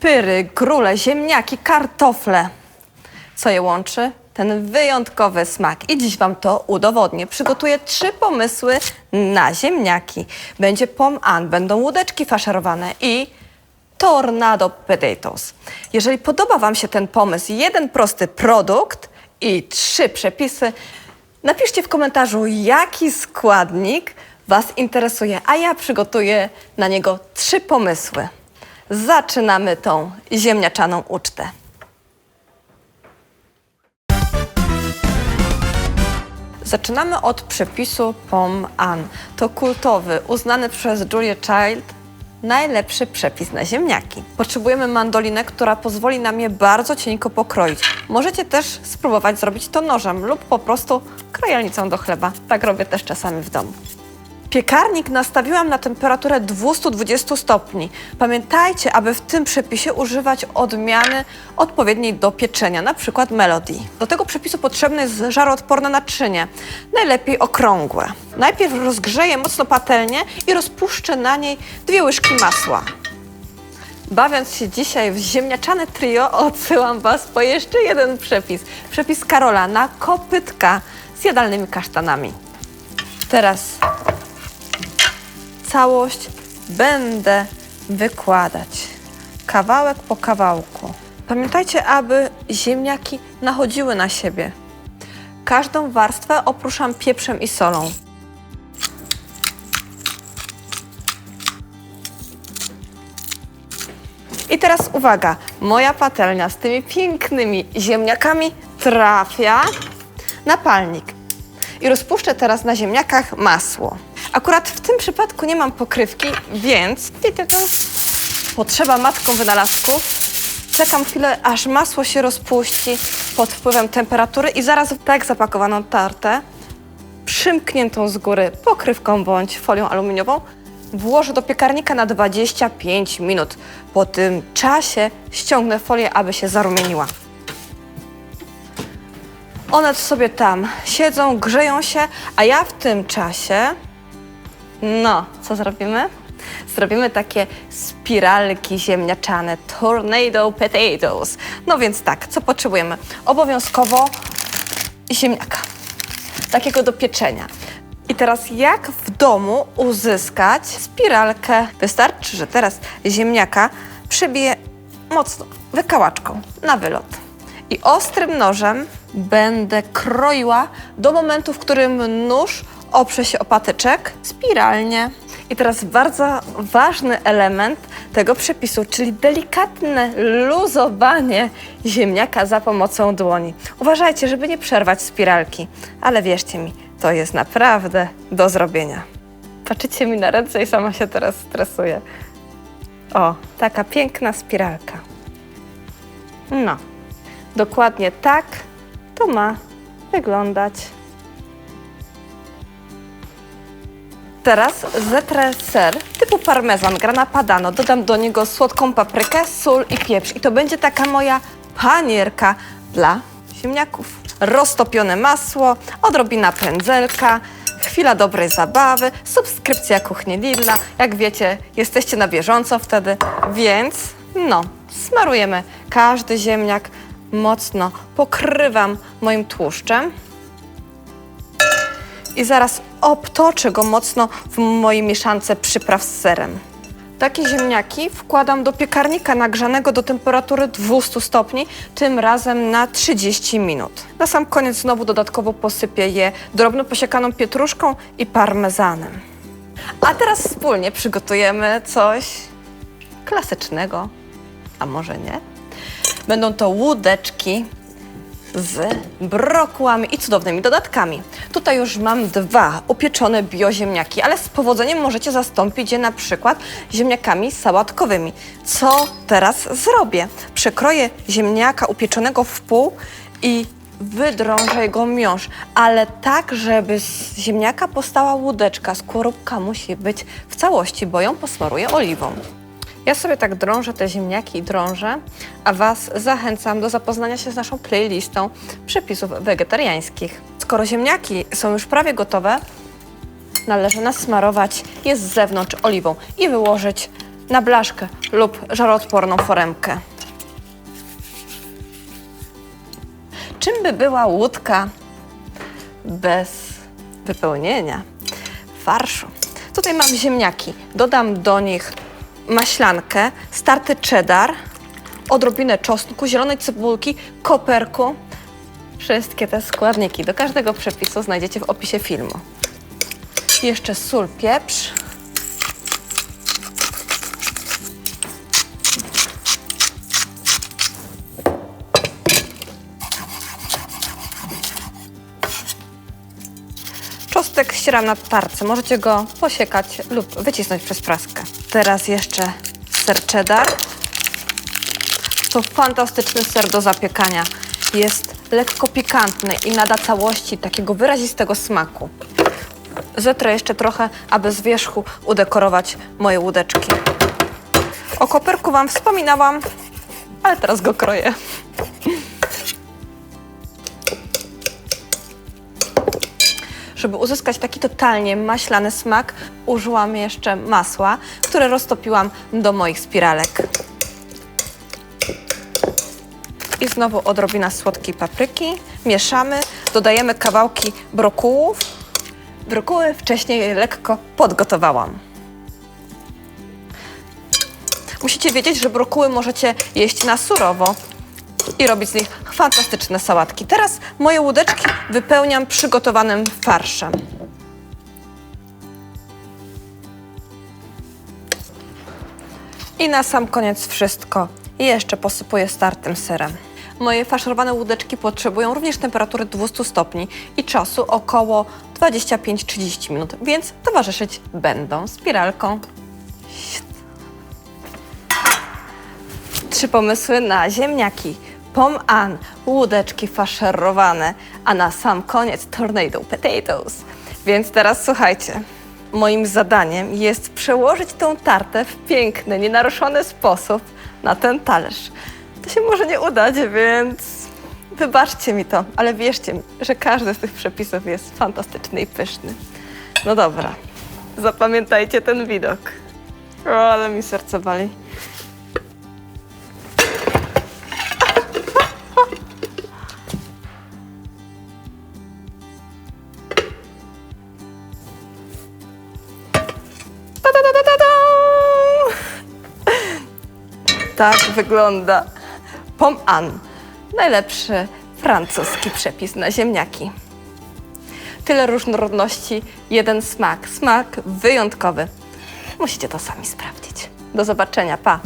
pyry, grule, ziemniaki, kartofle. Co je łączy? Ten wyjątkowy smak. I dziś Wam to udowodnię. Przygotuję trzy pomysły na ziemniaki. Będzie pom an, będą łódeczki faszerowane i tornado potatoes. Jeżeli podoba Wam się ten pomysł, jeden prosty produkt i trzy przepisy, napiszcie w komentarzu, jaki składnik Was interesuje, a ja przygotuję na niego trzy pomysły. Zaczynamy tą ziemniaczaną ucztę. Zaczynamy od przepisu POM AN. To kultowy, uznany przez Julia Child najlepszy przepis na ziemniaki. Potrzebujemy mandolinę, która pozwoli nam je bardzo cienko pokroić. Możecie też spróbować zrobić to nożem lub po prostu krojelnicą do chleba. Tak robię też czasami w domu. Piekarnik nastawiłam na temperaturę 220 stopni. Pamiętajcie, aby w tym przepisie używać odmiany odpowiedniej do pieczenia, na przykład Melody. Do tego przepisu potrzebne jest żaroodporne naczynie, najlepiej okrągłe. Najpierw rozgrzeję mocno patelnię i rozpuszczę na niej dwie łyżki masła. Bawiąc się dzisiaj w ziemniaczane trio, odsyłam Was po jeszcze jeden przepis. Przepis Karola na kopytka z jadalnymi kasztanami. Teraz całość będę wykładać kawałek po kawałku. Pamiętajcie, aby ziemniaki nachodziły na siebie. Każdą warstwę opruszam pieprzem i solą. I teraz uwaga, moja patelnia z tymi pięknymi ziemniakami trafia na palnik. I rozpuszczę teraz na ziemniakach masło. Akurat w tym przypadku nie mam pokrywki, więc potrzeba matką wynalazków. Czekam chwilę, aż masło się rozpuści pod wpływem temperatury i zaraz tak zapakowaną tartę, przymkniętą z góry pokrywką bądź folią aluminiową, włożę do piekarnika na 25 minut. Po tym czasie ściągnę folię, aby się zarumieniła. One sobie tam siedzą, grzeją się, a ja w tym czasie. No, co zrobimy? Zrobimy takie spiralki ziemniaczane, tornado potatoes. No więc tak, co potrzebujemy? Obowiązkowo ziemniaka, takiego do pieczenia. I teraz jak w domu uzyskać spiralkę? Wystarczy, że teraz ziemniaka przebiję mocno wykałaczką na wylot. I ostrym nożem będę kroiła do momentu, w którym nóż oprze się o patyczek spiralnie. I teraz bardzo ważny element tego przepisu, czyli delikatne luzowanie ziemniaka za pomocą dłoni. Uważajcie, żeby nie przerwać spiralki, ale wierzcie mi, to jest naprawdę do zrobienia. Patrzycie mi na ręce i sama się teraz stresuję. O, taka piękna spiralka. No, dokładnie tak to ma wyglądać. Teraz zetrę ser typu parmezan, grana padano. Dodam do niego słodką paprykę, sól i pieprz. I to będzie taka moja panierka dla ziemniaków. Roztopione masło, odrobina pędzelka, chwila dobrej zabawy, subskrypcja Kuchni Lidla. Jak wiecie, jesteście na bieżąco wtedy, więc no, smarujemy każdy ziemniak mocno. Pokrywam moim tłuszczem i zaraz obtoczę go mocno w mojej mieszance przypraw z serem. Takie ziemniaki wkładam do piekarnika nagrzanego do temperatury 200 stopni, tym razem na 30 minut. Na sam koniec znowu dodatkowo posypię je drobno posiekaną pietruszką i parmezanem. A teraz wspólnie przygotujemy coś klasycznego, a może nie? Będą to łódeczki z brokułami i cudownymi dodatkami. Tutaj już mam dwa upieczone bioziemniaki, ale z powodzeniem możecie zastąpić je na przykład ziemniakami sałatkowymi. Co teraz zrobię? Przekroję ziemniaka upieczonego w pół i wydrążę jego miąższ, ale tak, żeby z ziemniaka powstała łódeczka. Skorupka musi być w całości, bo ją posmaruję oliwą. Ja sobie tak drążę te ziemniaki i drążę, a Was zachęcam do zapoznania się z naszą playlistą przepisów wegetariańskich. Skoro ziemniaki są już prawie gotowe, należy nasmarować je z zewnątrz oliwą i wyłożyć na blaszkę lub żaroodporną foremkę. Czym by była łódka bez wypełnienia farszu? Tutaj mam ziemniaki. Dodam do nich maślankę, starty cheddar, odrobinę czosnku, zielonej cebulki, koperku. Wszystkie te składniki do każdego przepisu znajdziecie w opisie filmu. Jeszcze sól, pieprz. Czosnek ścieram na tarce. Możecie go posiekać lub wycisnąć przez praskę. Teraz jeszcze ser cheddar. To fantastyczny ser do zapiekania. Jest lekko pikantny i nada całości takiego wyrazistego smaku. Zetrę jeszcze trochę, aby z wierzchu udekorować moje łódeczki. O koperku Wam wspominałam, ale teraz go kroję. Żeby uzyskać taki totalnie maślany smak, użyłam jeszcze masła, które roztopiłam do moich spiralek. I znowu odrobina słodkiej papryki. Mieszamy, dodajemy kawałki brokułów. Brokuły wcześniej lekko podgotowałam. Musicie wiedzieć, że brokuły możecie jeść na surowo i robić z nich fantastyczne sałatki. Teraz moje łódeczki wypełniam przygotowanym farszem. I na sam koniec wszystko jeszcze posypuję startym serem. Moje faszerowane łódeczki potrzebują również temperatury 200 stopni i czasu około 25-30 minut, więc towarzyszyć będą spiralką. Trzy pomysły na ziemniaki. Pom an, łódeczki faszerowane, a na sam koniec tornado potatoes. Więc teraz słuchajcie. Moim zadaniem jest przełożyć tą tartę w piękny, nienaruszony sposób na ten talerz. To się może nie udać, więc wybaczcie mi to, ale wierzcie mi, że każdy z tych przepisów jest fantastyczny i pyszny. No dobra, zapamiętajcie ten widok. O, ale mi serce bali. Tak wygląda pom an. Najlepszy francuski przepis na ziemniaki. Tyle różnorodności, jeden smak. Smak wyjątkowy. Musicie to sami sprawdzić. Do zobaczenia, pa!